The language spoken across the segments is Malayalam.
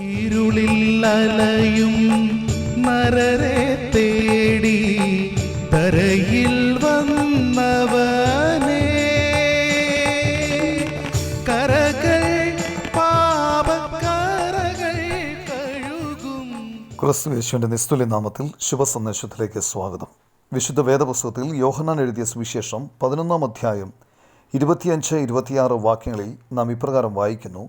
ഇരുളിൽ അലയും നരരെ തേടി തരയിൽ വന്നവനെ. കരകൾ പാപക്കരകൾ കഴുകും. ക്രിസ്തു യേശുവിന്റെ നിസ്തുല്യ നാമത്തിൽ ശുഭസന്ദേശത്തിലേക്ക് സ്വാഗതം. വിശുദ്ധ വേദപുസ്തകത്തിൽ യോഹനാൻ എഴുതിയ സുവിശേഷം പതിനൊന്നാം അധ്യായം ഇരുപത്തിയഞ്ച് ഇരുപത്തിയാറ് വാക്യങ്ങളിൽ നാം ഇപ്രകാരം വായിക്കുന്നു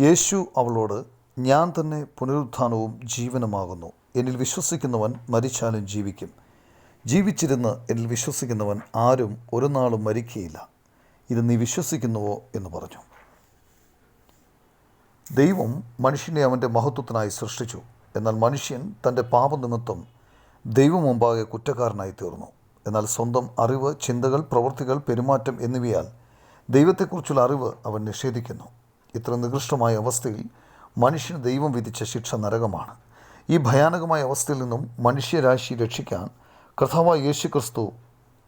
യേശു അവളോട് ഞാൻ തന്നെ പുനരുത്ഥാനവും ജീവനുമാകുന്നു. എന്നിൽ വിശ്വസിക്കുന്നവൻ മരിച്ചാലും ജീവിക്കും. ജീവിച്ചിരുന്ന് എന്നിൽ വിശ്വസിക്കുന്നവൻ ആരും ഒരു നാളും മരിക്കുകയില്ല ഇത് നീ വിശ്വസിക്കുന്നുവോ എന്ന് പറഞ്ഞു. ദൈവം മനുഷ്യനെ അവന്റെ മഹത്വത്തിനായി സൃഷ്ടിച്ചു. എന്നാൽ മനുഷ്യൻ തന്റെ പാപനിമിത്തം ദൈവം മുമ്പാകെ കുറ്റക്കാരനായി തീർന്നു. എന്നാൽ സ്വന്തം അറിവ് ചിന്തകൾ പ്രവൃത്തികൾ പെരുമാറ്റം എന്നിവയാൽ ദൈവത്തെക്കുറിച്ചുള്ള അറിവ് അവൻ നിഷേധിക്കുന്നു. ഇത്ര നികൃഷ്ടമായ അവസ്ഥയിൽ മനുഷ്യന് ദൈവം വിധിച്ച ശിക്ഷ നരകമാണ്. ഈ ഭയാനകമായ അവസ്ഥയിൽ നിന്നും മനുഷ്യരാശി രക്ഷിക്കാൻ കർത്താവായ യേശു ക്രിസ്തു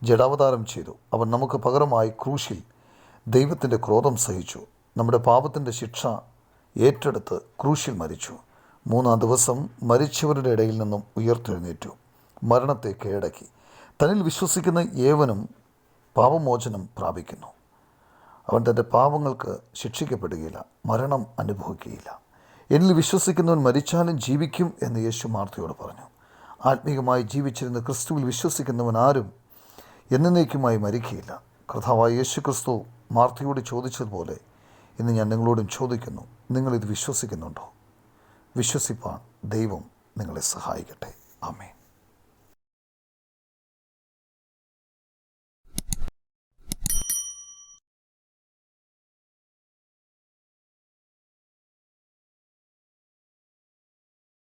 ജഡാവതാരം ചെയ്തു. അവൻ നമുക്ക് പകരമായി ക്രൂശിൽ ദൈവത്തിന്റെ ക്രോധം സഹിച്ചു. നമ്മുടെ പാപത്തിന്റെ ശിക്ഷ ഏറ്റെടുത്ത് ക്രൂശിൽ മരിച്ചു. മൂന്നാം ദിവസം മരിച്ചവരുടെ ഇടയിൽ നിന്നും ഉയർത്തെഴുന്നേറ്റു. മരണത്തെ കീഴടക്കി. തന്നിൽ വിശ്വസിക്കുന്ന ഏവനും പാപമോചനം പ്രാപിക്കുന്നു. അവൻ തന്റെ പാപങ്ങൾക്ക് ശിക്ഷിക്കപ്പെടുകയില്ല. മരണം അനുഭവിക്കുകയില്ല. എന്നിൽ വിശ്വസിക്കുന്നവൻ മരിച്ചാലും ജീവിക്കും എന്ന് യേശു മാർത്തയോട് പറഞ്ഞു. ആത്മീകമായി ജീവിച്ചിരുന്ന ക്രിസ്തുവിൽ വിശ്വസിക്കുന്നവൻ ആരും എന്നേക്കുമായി മരിക്കുകയില്ല കർത്താവായ യേശു ക്രിസ്തു മാർത്തയോട് ചോദിച്ചതുപോലെ ഇന്ന് ഞാൻ നിങ്ങളോടും ചോദിക്കുന്നു നിങ്ങളിത് വിശ്വസിക്കുന്നുണ്ടോ? വിശ്വസിപ്പാൻ ദൈവം നിങ്ങളെ സഹായിക്കട്ടെ. ആമേൻ.